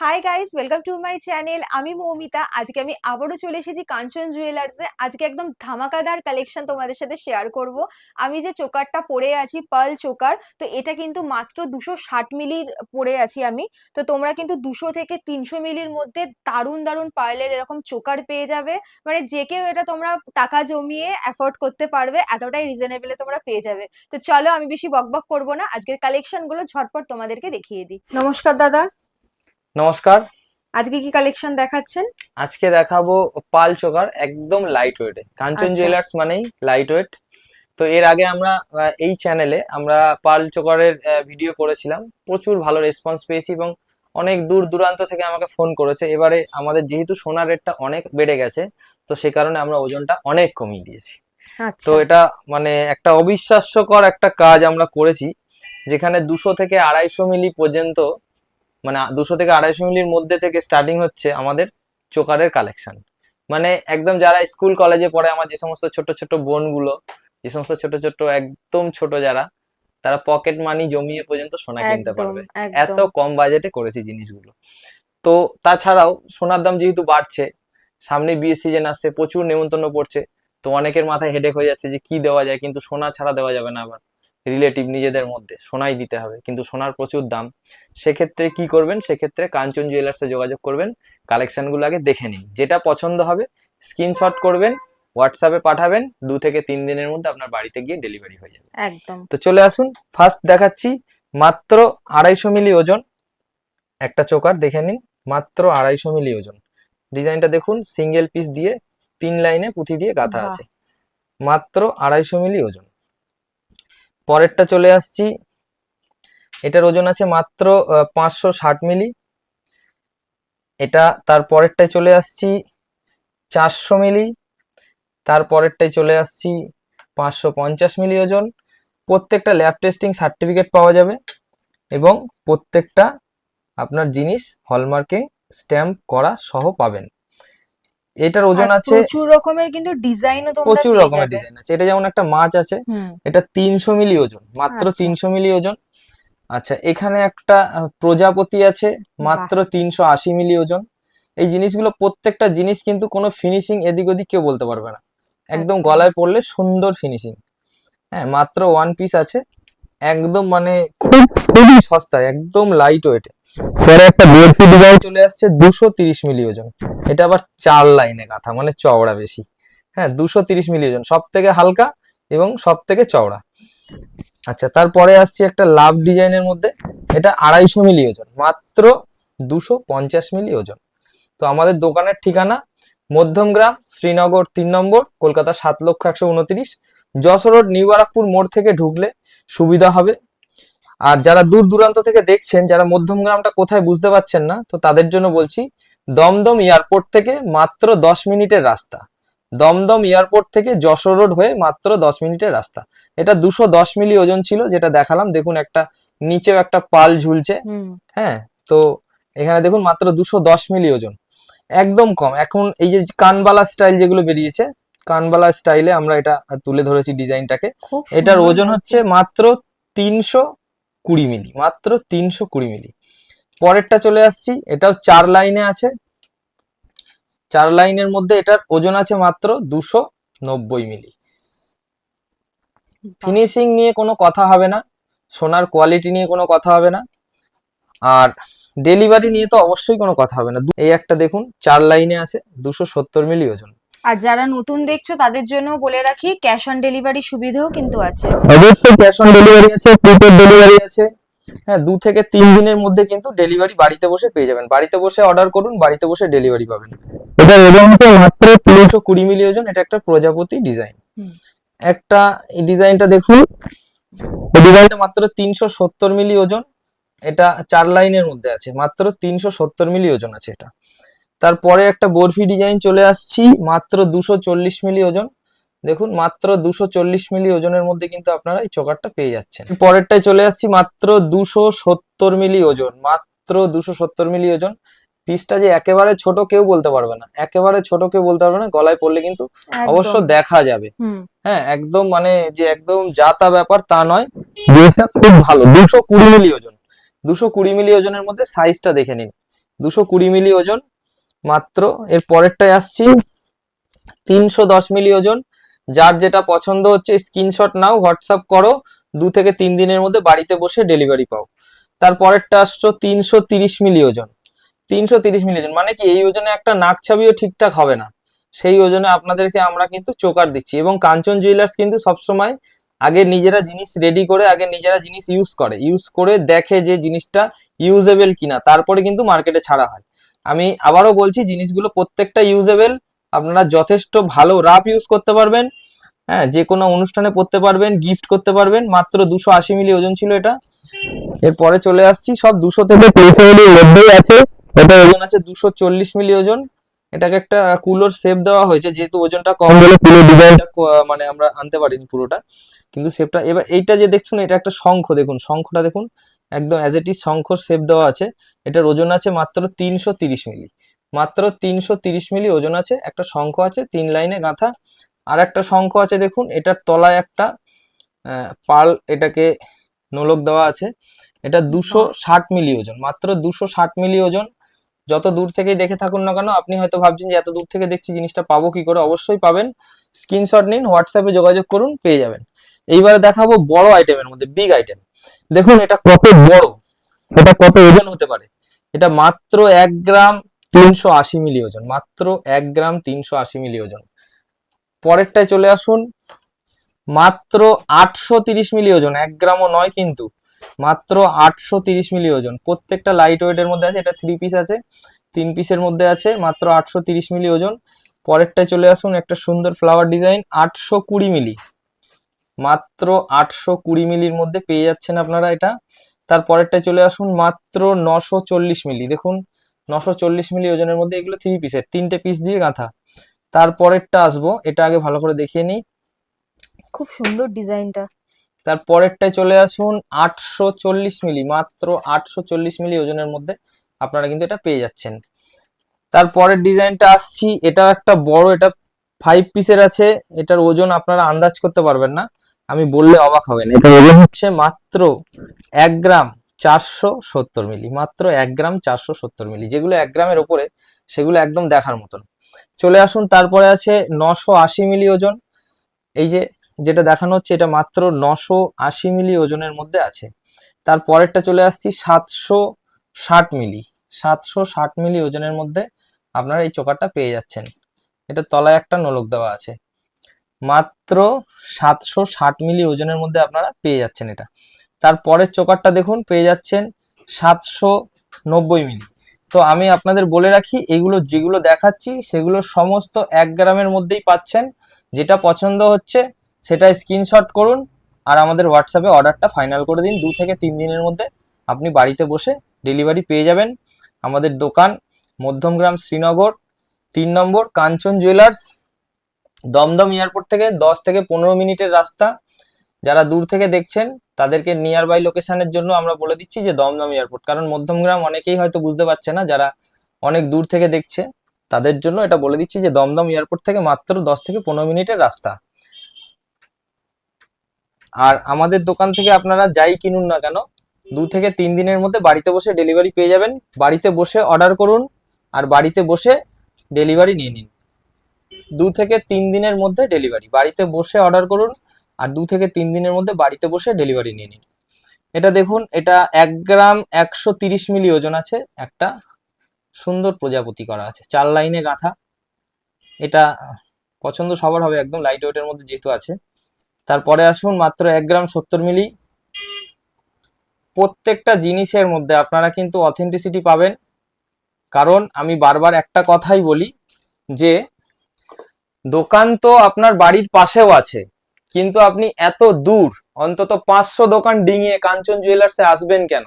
Hi guys welcome to my channel আমি মৌমিতা। আজকে আমি আবারও চলে এসেছি কাঞ্চন জুয়েলার্সে আজকে একদম ধামাকাদার কালেকশন তোমাদের সাথে শেয়ার করব। আমি যে চোকারটা পরে আছি পার্ল চোকার, তো এটা কিন্তু মাত্র দুশো ষাট মিলির পরে আছি আমি। তো তোমরা কিন্তু দুশো থেকে তিনশো মিলির মধ্যে দারুণ দারুণ পার্লের এরকম চোকার পেয়ে যাবে। মানে যে কেউ এটা তোমরা টাকা জমিয়ে অ্যাফোর্ড করতে পারবে, এতটাই রিজনেবলে তোমরা পেয়ে যাবে। তো চলো আমি বেশি বকবক করব না। আজকের কালেকশনগুলো ঝটপট তোমাদেরকে দেখিয়ে দিই। নমস্কার দাদা। নমস্কার। আজকে কি কালেকশন দেখাচ্ছেন? আজকে দেখাবো পাল চোকার একদম লাইট ওয়েটে কাঞ্চন আচ্ছা। জুয়েলার্স মানেই লাইট ওয়েট তো এর আগে আমরা এই চ্যানেলে আমরা পাল চোকারের ভিডিও করেছিলাম। প্রচুর ভালো রেসপন্স পেয়েছি এবং অনেক দূর দূরান্ত থেকে আমাকে ফোন করেছে। এবারে আমাদের যেহেতু সোনার রেটটা অনেক বেড়ে গেছে তো সে কারণে আমরা ওজনটা অনেক কমিয়ে দিয়েছি। আচ্ছা। তো এটা মানে একটা অবিশ্বাস্যকর একটা কাজ আমরা করেছি যেখানে দুশো থেকে আড়াইশো মিলি পর্যন্ত মানে দুশো থেকে আড়াইশো মিলির মধ্যে থেকে স্টার্টিং হচ্ছে আমাদের চোকারের কালেকশন মানে একদম যারা স্কুল কলেজে পড়ে আমার যে সমস্ত ছোট ছোট বোনগুলো যে সমস্ত ছোট ছোট একদম ছোট যারা তারা পকেট মানি জমিয়ে পর্যন্ত সোনা কিনতে পারবে। এত কম বাজেটে করেছি জিনিসগুলো। তো তাছাড়াও সোনার দাম যেহেতু বাড়ছে সামনে বিয়ে সিজন আসছে প্রচুর নেমন্তন্ন পড়ছে তো অনেকের মাথায় হেডেক হয়ে যাচ্ছে যে কি দেওয়া যায় কিন্তু সোনা ছাড়া দেওয়া যাবে না আবার। রিলেটিভ নিজেদের মধ্যে সোনাই দিতে হবে। কিন্তু সোনার প্রচুর দাম। সেক্ষেত্রে কি করবেন? সেক্ষেত্রে কাঞ্চন জুয়েলার্সে যোগাযোগ করবেন। কালেকশনগুলো আগে দেখে নিন। যেটা পছন্দ হবে স্ক্রিনশট করবেন হোয়াটসঅ্যাপে পাঠাবেন। দু থেকে তিন দিনের মধ্যে আপনার বাড়িতে গিয়ে ডেলিভারি হয়ে যাবে। একদম। তো চলে আসুন। ফার্স্ট দেখাচ্ছি মাত্র আড়াইশো মিলি ওজন। একটা চোকার দেখে নিন। মাত্র আড়াইশো মিলি ওজন। ডিজাইনটা দেখুন সিঙ্গেল পিস দিয়ে তিন লাইনে পুঁথি দিয়ে গাঁথা আছে। মাত্র আড়াইশো মিলি ওজন। পরেরটা চলে আসছি। এটার ওজন আছে মাত্র পাঁচশো ষাট মিলি। এটা তার পরেরটায় চলে আসছি চারশো মিলি। তার পরেরটায় চলে আসছি পাঁচশো পঞ্চাশ মিলি ওজন। প্রত্যেকটা ল্যাব টেস্টিং সার্টিফিকেট পাওয়া যাবে এবং প্রত্যেকটা আপনার জিনিস হলমার্কিং, স্ট্যাম্প করা সহ পাবেন। এটার ওজন আছে প্রচুর রকমের কিন্তু ডিজাইনও তোমরা প্রচুর রকমের ডিজাইন আছে। এটা যেমন একটা মাছ আছে এটা তিনশো মিলি ওজন মাত্র আচ্ছা। তিনশো মিলি ওজন। আচ্ছা এখানে একটা প্রজাপতি আছে মাত্র তিনশো আশি মিলি ওজন। এই জিনিসগুলো প্রত্যেকটা জিনিস কিন্তু কোনো ফিনিশিং এদিক ওদিক কেউ বলতে পারবে না। একদম একদম। গলায় পড়লে সুন্দর ফিনিশিং হ্যাঁ মাত্র ওয়ান পিস আছে। একদম মানে খুব খুবই সস্তায় একদম লাইট ওয়েটে পরে একটা বরফি ডিজাইন চলে আসছে দুশো তিরিশ মিলি ওজন এটা আবার চার লাইনে গাঁথা মানে চওড়া বেশি। হ্যাঁ দুশো তিরিশ মিলি ওজন সব থেকে হালকা এবং সব থেকে চওড়া। আচ্ছা তারপরে আসছে একটা লাভ ডিজাইনের মধ্যে। এটা আড়াইশো মিলি ওজন মাত্র দুশো পঞ্চাশ মিলি ওজন তো আমাদের দোকানের ঠিকানা মধ্যমগ্রাম শ্রীনগর তিন নম্বর কলকাতা সাত লক্ষ একশো উনত্রিশ। যশোর রোড নিউ বারাকপুর মোড় থেকে ঢুকলে সুবিধা হবে। আর যারা দূর দূরান্ত থেকে দেখছেন যারা মধ্যমগ্রামটা কোথায় বুঝতে পারছেন না তো তাদের জন্য বলছি দমদম এয়ারপোর্ট থেকে মাত্র দশ মিনিটের রাস্তা। দমদম এয়ারপোর্ট থেকে যশোর রোড হয়ে মাত্র দশ মিনিটের রাস্তা। এটা দুশো দশ মিলি ওজন ছিল যেটা দেখালাম। দেখুন একটা নিচেও একটা পাল ঝুলছে। হ্যাঁ তো এখানে দেখুন মাত্র দুশো দশ মিলি ওজন। একদম কম। এখন এই যে কানবালা স্টাইল যেগুলো বেরিয়েছে কানবালা স্টাইলে আমরা এটা তুলে ধরেছি ডিজাইনটাকে। এটার ওজন হচ্ছে। মাত্র তিনশো কুড়ি মিলি মাত্র তিনশো কুড়ি মিলি। পরেরটা চলে আসছি এটাও চার লাইনে আছে। চার লাইনের মধ্যে এটার ওজন আছে মাত্র দুশো নব্বই মিলি। ফিনিশিং নিয়ে কোনো কথা হবে না সোনার কোয়ালিটি নিয়ে কোনো কথা হবে না। আর ডেলিভারি নিয়ে তো অবশ্যই কোনো কথা হবে না। এই একটা দেখুন চার লাইনে আছে দুশো সত্তর মিলি ওজন। আর যারা নতুন দেখছ তাদের জন্য বলে রাখি ক্যাশ অন ডেলিভারি সুবিধাও কিন্তু আছে। অবশ্যই ক্যাশ অন ডেলিভারি আছে প্রিপেড ডেলিভারি আছে। হ্যাঁ দু থেকে তিন দিনের মধ্যে কিন্তু ডেলিভারি বাড়িতে বসে পেয়ে যাবেন। বাড়িতে বসে অর্ডার করুন বাড়িতে বসে ডেলিভারি পাবেন। এটা ওজন হচ্ছে মাত্র তিনশো কুড়ি মিলি ওজন এটা একটা প্রজাপতি ডিজাইন একটা এই ডিজাইনটা দেখুন ডিজাইনটা মাত্র তিনশো সত্তর মিলি ওজন। এটা চার লাইনের মধ্যে আছে মাত্র তিনশো সত্তর মিলি ওজন আছে এটা। তারপরে একটা বরফি ডিজাইন চলে আসছি মাত্র দুশো চল্লিশ মিলি ওজন। দেখুন মাত্র দুশো চল্লিশ মিলি ওজনের মধ্যে কিন্তু আপনারা এই চোকারটা পেয়ে যাচ্ছেন। পরেরটায় চলে আসছি মাত্র দুশো সত্তর মিলি ওজন মাত্র দুশো সত্তর মিলি ওজন। পিসটা যে একেবারে ছোট কেউ বলতে পারবে না একেবারে ছোট কেউ বলতে পারবে না গলায় পড়লে কিন্তু অবশ্য দেখা যাবে। হ্যাঁ একদম মানে যে একদম যাতা ব্যাপার তা নয়। খুব ভালো দুশো কুড়ি মিলি ওজন। দুশো কুড়ি মিলি ওজনের মধ্যে সাইজটা দেখে নিন। দুশো কুড়ি মিলি ওজন মাত্র, এর পরেরটায় আসছি। তিনশো দশ মিলি ওজন, যার যেটা পছন্দ হচ্ছে স্ক্রিনশট নাও হোয়াটসঅ্যাপ করো, দু থেকে তিন দিনের মধ্যে বাড়িতে বসে ডেলিভারি পাও। তারপরেরটা আসছো তিনশো তিরিশ মিলি ওজন। তিনশো তিরিশ মিলি ওজন মানে কি, এই ওজনে একটা নাক ছাবিও ঠিকঠাক হবে না। সেই ওজনে আপনাদেরকে আমরা কিন্তু চোকার দিচ্ছি। এবং কাঞ্চন জুয়েলার্স কিন্তু সবসময় আগে নিজেরা জিনিস রেডি করে, আগে নিজেরা জিনিস ইউজ করে। ইউজ করে দেখে যে জিনিসটা ইউজেবল কিনা, তারপরে কিন্তু মার্কেটে ছাড়া হয়। আমি আবারও বলছি, জিনিসগুলো প্রত্যেকটা ইউজেবল আপনারা যথেষ্ট ভালো রাফ ইউজ করতে পারবেন। হ্যাঁ যে কোনো অনুষ্ঠানে পড়তে পারবেন গিফট করতে পারবেন। মাত্র দুশো আশি মিলি ওজন ছিল এটা। এরপরে চলে আসছি, সব দুশো থেকে মধ্যেই আছে। এটা ওজন আছে দুশো চল্লিশ মিলি ওজন। এটাকে একটা কুলোর শেপ দেওয়া হয়েছে যেহেতু ওজনটা কম হলে কুলোর ডিজাইনটা মানে আমরা আনতে পারিনি পুরোটা। কিন্তু শেপটা এবার এইটা যে দেখছুন এটা একটা শঙ্খ দেখুন শঙ্খটা দেখুন একদম অ্যাজ ইট ইজ শঙ্খর শেপ দেওয়া আছে। এটার ওজন আছে মাত্র তিনশো তিরিশ মিলি। মাত্র তিনশো তিরিশ মিলি ওজন আছে একটা শঙ্খ আছে তিন লাইনে গাঁথা। আর একটা শঙ্খ আছে দেখুন এটার তলায় একটা পাল এটাকে নোলক দেওয়া আছে। এটা দুশো ষাট মিলি ওজন মাত্র দুশো ষাট মিলি ওজন। যত দূর থেকেই দেখে থাকুন না কেন, আপনি হয়তো ভাবছেন যে এত দূর থেকে দেখছি জিনিসটা পাবো কি করে? অবশ্যই পাবেন। স্ক্রিনশট নিন হোয়াটসঅ্যাপে যোগাযোগ করুন, পেয়ে যাবেন। এইবারে দেখাবো বড় আইটেমের মধ্যে বিগ আইটেম দেখুন, এটা কত বড়, এটা কত ওজন হতে পারে? এটা মাত্র এক গ্রাম তিনশো আশি মিলি ওজন, মাত্র এক গ্রাম তিনশো আশি মিলি ওজন। পরেরটায় চলে আসুন, মাত্র আটশো তিরিশ মিলি ওজন, এক গ্রামও নয় কিন্তু। মাত্র আটশো তিরিশ মিলি ওজন। প্রত্যেকটা লাইট ওয়েটের মধ্যে আছে, এটা থ্রি পিস আছে, তিন পিসের মধ্যে আছে মাত্র আটশো তিরিশ মিলি ওজন। পরেরটায় চলে আসুন একটা সুন্দর ফ্লাওয়ার ডিজাইন আটশো কুড়ি মিলি। মাত্র আটশো কুড়ি মিলির মধ্যে পেয়ে যাচ্ছেন আপনারা এটা। তারপরেরটায় চলে আসুন মাত্র নশো চল্লিশ মিলি। দেখুন, নশো চল্লিশ মিলি ওজনের মধ্যে এগুলো থ্রি পিসের তিনটে পিস দিয়ে গাঁথা। তারপরেরটা আসব, এটা আগে ভালো করে দেখিয়ে নিই। খুব সুন্দর ডিজাইনটা তার পরেরটায় চলে আসুন আটশো চল্লিশ মিলি, মাত্র আটশো চল্লিশ মিলি ওজনের মধ্যে আপনারা কিন্তু এটা পেয়ে যাচ্ছেন। তারপরের ডিজাইনটা আসছি এটা একটা বড়, এটা ফাইভ পিসের আছে, এটার ওজন আপনারা আন্দাজ করতে পারবেন না, আমি বললে অবাক হবেন। এটার ওজন হচ্ছে মাত্র এক গ্রাম চারশো সত্তর মিলি, মাত্র এক গ্রাম চারশো সত্তর মিলি, যেগুলো এক গ্রামের ওপরে সেগুলো একদম দেখার মতন। চলে আসুন, তারপরে আছে নশো আশি মিলি ওজন, এই যে যেটা দেখানো হচ্ছে এটা মাত্র নশো আশি মিলি ওজনের মধ্যে আছে। তার পরেরটা চলে আসছি সাতশো ষাট মিলি। সাতশো ষাট মিলি ওজনের মধ্যে আপনারা এই চোকারটা পেয়ে যাচ্ছেন। এটা তলায় একটা নোলক দেওয়া আছে। মাত্র সাতশো ষাট মিলি ওজনের মধ্যে আপনারা পেয়ে যাচ্ছেন এটা। তারপরের চোকারটা দেখুন, পেয়ে যাচ্ছেন সাতশো নব্বই মিলি। তো আমি আপনাদের বলে রাখি, এগুলো যেগুলো দেখাচ্ছি, সেগুলো সমস্ত এক গ্রামের মধ্যেই পাচ্ছেন। যেটা পছন্দ হচ্ছে সেটা স্ক্রিনশট করুন আর আমাদের হোয়াটসঅ্যাপে অর্ডারটা ফাইনাল করে দিন। দু থেকে তিন দিনের মধ্যে আপনি বাড়িতে বসে ডেলিভারি পেয়ে যাবেন। আমাদের দোকান মধ্যমগ্রাম শ্রীনগর, তিন নম্বর কাঞ্চন জুয়েলার্স দমদম এয়ারপোর্ট থেকে দশ থেকে পনেরো মিনিটের রাস্তা। যারা দূর থেকে দেখছেন, তাদেরকে নিয়ার বাই লোকেশনের জন্য আমরা বলে দিচ্ছি যে দমদম এয়ারপোর্ট কারণ মধ্যমগ্রাম অনেকেই হয়তো বুঝতে পারছে না, যারা অনেক দূর থেকে দেখছে, তাদের জন্য এটা বলে দিচ্ছি যে দমদম এয়ারপোর্ট থেকে মাত্র দশ থেকে পনেরো মিনিটের রাস্তা। আর আমাদের দোকান থেকে আপনারা যাই কিনুন না কেন, দু থেকে তিন দিনের মধ্যে বাড়িতে বসে ডেলিভারি পেয়ে যাবেন। বাড়িতে বসে অর্ডার করুন আর বাড়িতে বসে ডেলিভারি নিয়ে নিন। দু থেকে তিন দিনের মধ্যে ডেলিভারি বাড়িতে বসে অর্ডার করুন আর দু থেকে তিন দিনের মধ্যে বাড়িতে বসে ডেলিভারি নিয়ে নিন। এটা দেখুন, এটা এক গ্রাম একশো তিরিশ মিলি ওজন আছে, একটা সুন্দর প্রজাপতি করা আছে, চার লাইনে গাঁথা। এটা পছন্দ সবার হবে, একদম লাইট ওয়েটের মধ্যে যেহেতু আছে। তারপরে আসুন মাত্র এক গ্রাম সত্তর মিলি। প্রত্যেকটা জিনিসের মধ্যে আপনারা কিন্তু অথেন্টিসিটি পাবেন। কারণ আমি বারবার একটা কথাই বলি যে, দোকান তো আপনার বাড়ির পাশেও আছে, কিন্তু আপনি এত দূর, অন্তত পাঁচশো দোকান ডিঙিয়ে কাঞ্চন জুয়েলার্সে আসবেন কেন?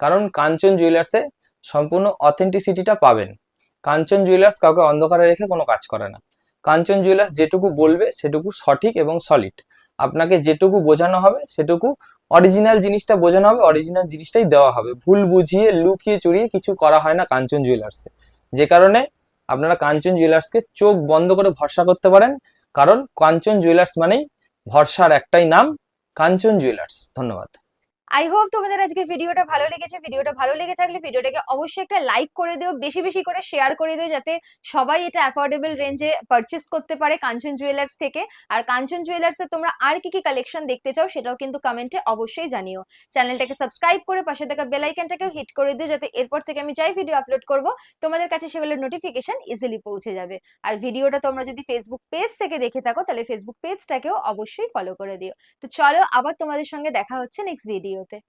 কারণ কাঞ্চন জুয়েলার্সে সম্পূর্ণ অথেন্টিসিটিটা পাবেন। কাঞ্চন জুয়েলার্স কাউকে অন্ধকারে রেখে কোনো কাজ করে না। কাঞ্চন জুয়েলার্স যেটুকু বলবে সেটুকু সঠিক এবং সলিড আপনাকে যেটুকু বোঝানো হবে, সেটুকু অরিজিনাল জিনিসটা বোঝানো হবে অরিজিনাল জিনিসটাই দেওয়া হবে। ভুল বুঝিয়ে, লুকিয়ে চুরিয়ে কিছু করা হয় না কাঞ্চন জুয়েলার্সে যে কারণে আপনারা কাঞ্চন জুয়েলার্সকে চোখ বন্ধ করে ভরসা করতে পারেন, কারণ কাঞ্চন জুয়েলার্স মানেই ভরসার একটাই নাম কাঞ্চন জুয়েলার্স ধন্যবাদ। আই হোপ তোমাদের আজকের ভিডিওটা ভালো লেগেছে। ভিডিওটা ভালো লেগে থাকলে ভিডিওটাকে অবশ্যই একটা লাইক করে দিও, বেশি বেশি করে শেয়ার করে দিও যাতে সবাই এটা অ্যাফোর্ডেবল রেঞ্জে পারচেস করতে পারে কাঞ্চন জুয়েলার্স থেকে। আর কাঞ্চন জুয়েলার্সে তোমরা আর কি কি কালেকশন দেখতে চাও সেটাও কিন্তু কমেন্টে অবশ্যই জানিও। চ্যানেলটাকে সাবস্ক্রাইব করে পাশে থাকা বেল আইকনটাকেও হিট করে দিও যাতে এরপর থেকে আমি যাই ভিডিও আপলোড করব, তোমাদের কাছে সেগুলোর নোটিফিকেশন ইজিলি পৌঁছে যাবে। আর ভিডিওটা তোমরা যদি ফেসবুক পেজ থেকে দেখে থাকো, তাহলে ফেসবুক পেজটাকেও অবশ্যই ফলো করে দিও। তো চলো আবার তোমাদের সঙ্গে দেখা হচ্ছে নেক্সট ভিডিওতে